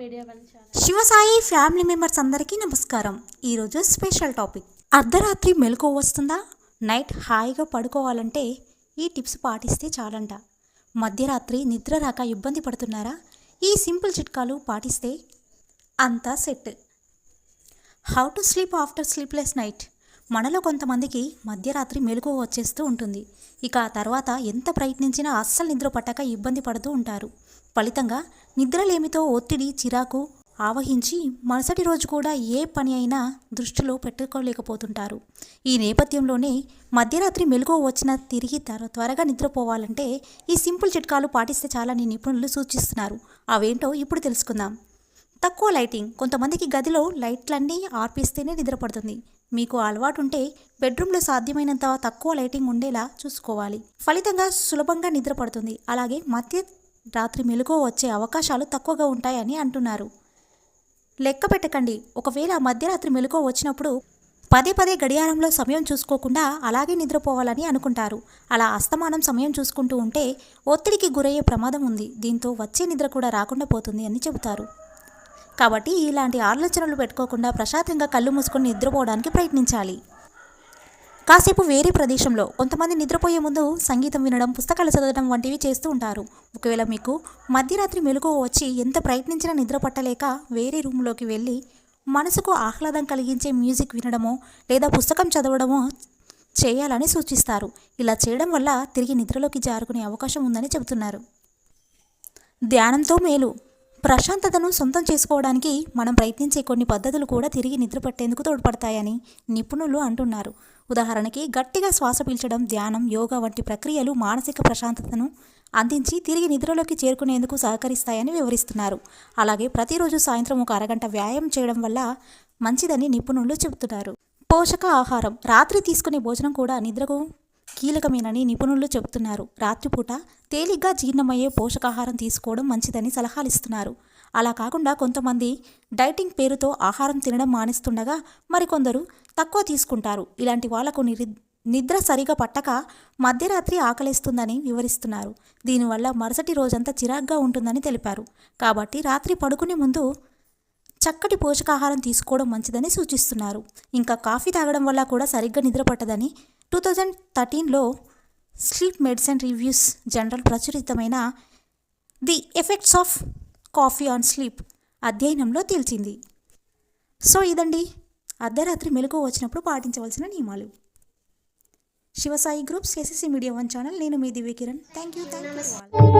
Media Shivasai family members అందరికీ నమస్కారం. ఈరోజు స్పెషల్ టాపిక్. అర్ధరాత్రి మెలకు వస్తుందా? నైట్ హాయిగా పడుకోవాలంటే ఈ టిప్స్ పాటిస్తే చాలంట. మధ్యరాత్రి నిద్ర రాక ఇబ్బంది పడుతున్నారా? ఈ సింపుల్ చిట్కాలు పాటిస్తే అంతా set. How to sleep after sleepless night. మనలో కొంతమందికి మధ్యరాత్రి మెలకువ వచ్చేస్తూ ఉంటుంది. ఇక ఆ తర్వాత ఎంత ప్రయత్నించినా అస్సలు నిద్ర పట్టక ఇబ్బంది పడుతూ ఉంటారు. ఫలితంగా నిద్రలేమితో ఒత్తిడి చిరాకు ఆవహించి మరుసటి రోజు కూడా ఏ పని అయినా దృష్టిలో పెట్టుకోలేకపోతుంటారు. ఈ నేపథ్యంలోనే మధ్యరాత్రి మెలుగు వచ్చిన తిరిగి త్వర త్వరగా నిద్రపోవాలంటే ఈ సింపుల్ చిట్కాలు పాటిస్తే చాలని నిపుణులు సూచిస్తున్నారు. అవేంటో ఇప్పుడు తెలుసుకుందాం. తక్కువ లైటింగ్ కొంతమందికి గదిలో లైట్లన్నీ ఆర్పిస్తేనే నిద్రపడుతుంది. మీకు అలవాటు ఉంటే బెడ్రూమ్లో సాధ్యమైనంత తక్కువ లైటింగ్ ఉండేలా చూసుకోవాలి. ఫలితంగా సులభంగా నిద్రపడుతుంది. అలాగే మధ్య రాత్రి మెలుగు వచ్చే అవకాశాలు తక్కువగా ఉంటాయని అంటున్నారు. లెక్క పెట్టకండి. ఒకవేళ మధ్యరాత్రి మెలుగు వచ్చినప్పుడు పదే పదే గడియారంలో సమయం చూసుకోకుండా అలాగే నిద్రపోవాలని అనుకుంటారు. అలా అస్తమానం సమయం చూసుకుంటూ ఉంటే ఒత్తిడికి గురయ్యే ప్రమాదం ఉంది. దీంతో వచ్చే నిద్ర కూడా రాకుండా పోతుంది అని చెబుతారు. కాబట్టి ఇలాంటి ఆలోచనలు పెట్టుకోకుండా ప్రశాంతంగా కళ్ళు మూసుకొని నిద్రపోవడానికి ప్రయత్నించాలి. కాసేపు వేరే ప్రదేశంలో కొంతమంది నిద్రపోయే ముందు సంగీతం వినడం పుస్తకాలు చదవడం వంటివి చేస్తూ ఉంటారు. ఒకవేళ మీకు మధ్యరాత్రి మెలకువ వచ్చి ఎంత ప్రయత్నించినా నిద్ర పట్టలేక వేరే రూమ్లోకి వెళ్ళి మనసుకు ఆహ్లాదం కలిగించే మ్యూజిక్ వినడమో లేదా పుస్తకం చదవడమో చేయాలని సూచిస్తారు. ఇలా చేయడం వల్ల తిరిగి నిద్రలోకి జారుకునే అవకాశం ఉందని చెబుతున్నారు. ధ్యానంతో మేలు. ప్రశాంతతను సొంతం చేసుకోవడానికి మనం ప్రయత్నించే కొన్ని పద్ధతులు కూడా తిరిగి నిద్రపట్టేందుకు తోడ్పడతాయని నిపుణులు అంటున్నారు. ఉదాహరణకి గట్టిగా శ్వాస పీల్చడం ధ్యానం యోగా వంటి ప్రక్రియలు మానసిక ప్రశాంతతను అందించి తిరిగి నిద్రలోకి చేరుకునేందుకు సహకరిస్తాయని వివరిస్తున్నారు. అలాగే ప్రతిరోజు సాయంత్రం ఒక అరగంట వ్యాయామం చేయడం వల్ల మంచిదని నిపుణులు చెబుతున్నారు. పోషక ఆహారం రాత్రి తీసుకునే భోజనం కూడా నిద్రకు కీలకమేనని నిపుణులు చెబుతున్నారు. రాత్రిపూట తేలిగ్గా జీర్ణమయ్యే పోషకాహారం తీసుకోవడం మంచిదని సలహాలిస్తున్నారు. అలా కాకుండా కొంతమంది డైటింగ్ పేరుతో ఆహారం తినడం మానేస్తుండగా మరికొందరు తక్కువ తీసుకుంటారు. ఇలాంటి వాళ్ళకు నిద్ర సరిగా పట్టక మధ్యరాత్రి ఆకలిస్తుందని వివరిస్తున్నారు. దీనివల్ల మరుసటి రోజంతా చిరాగ్గా ఉంటుందని తెలిపారు. కాబట్టి రాత్రి పడుకునే ముందు చక్కటి పోషకాహారం తీసుకోవడం మంచిదని సూచిస్తున్నారు. ఇంకా కాఫీ తాగడం వల్ల కూడా సరిగ్గా నిద్ర పట్టదని టూ థౌజండ్ థర్టీన్లో sleep medicine reviews journal ప్రచురితమైన the effects of coffee on sleep అధ్యయనంలో తేల్చింది. సో ఇదండి. అర్ధరాత్రి మెలకు వచ్చినప్పుడు పాటించవలసిన నియమాలు. Shivasai groups SSC media one channel నేను మీ Divya Kiran thank you thank you